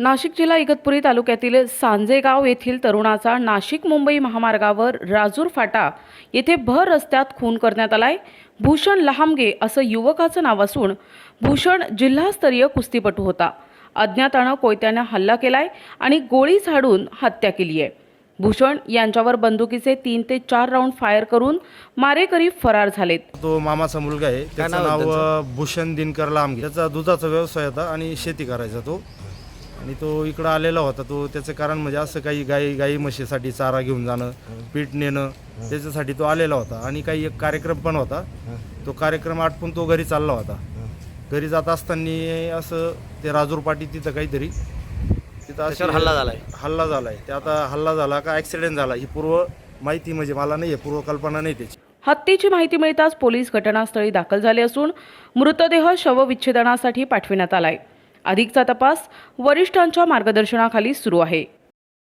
नाशिक जिल्हा इगतपुरी तालुक्यातील सांजेगाव येथील तरुणाचा नाशिक मुंबई महामार्गावर राजूर फाटा येथे भर रस्त्यात खून करण्यात आलाय. भूषण लहामगे असं युवकाचं नाव असून भूषण जिल्हास्तरीय कुस्तीपटू होता. अज्ञातानं कोयत्यानं हल्ला केलाय आणि गोळी झाडून हत्या केली आहे. भूषण यांच्यावर बंदुकीचे तीन ते चार राऊंड फायर करून मारेकरी फरार झालेत. तो मामाचा मुलगा आहे. त्याचं नाव भूषण दिनकर लांबगे त्याचा दुधाचा व्यवसाय होता आणि शेती करायचा तो. आणि तो इकडं आलेला होता तो त्याचं कारण म्हणजे असं काही गाई गाई म्हशीसाठी चारा घेऊन जाणं पीठ नेणं त्याच्यासाठी तो आलेला होता. आणि काही एक कार्यक्रम पण होता. तो कार्यक्रम आटपून तो घरी चालला होता. घरी जात असताना असं ते राजूर पाटी तिथं काहीतरी तिथं अशी- त्याच्यावर हल्ला झालाय. हल्ला झालाय. ते आता हल्ला झाला का ॲक्सिडेंट झाला ही पूर्व माहिती म्हणजे मला नाही आहे पूर्व कल्पना नाही त्याची. हत्येची माहिती मिळताच पोलीस घटनास्थळी दाखल झाले असून मृतदेह शवविच्छेदनासाठी पाठविण्यात आलाय. अधिकचा तपास वरिष्ठांच्या मार्गदर्शनाखाली सुरू आहे.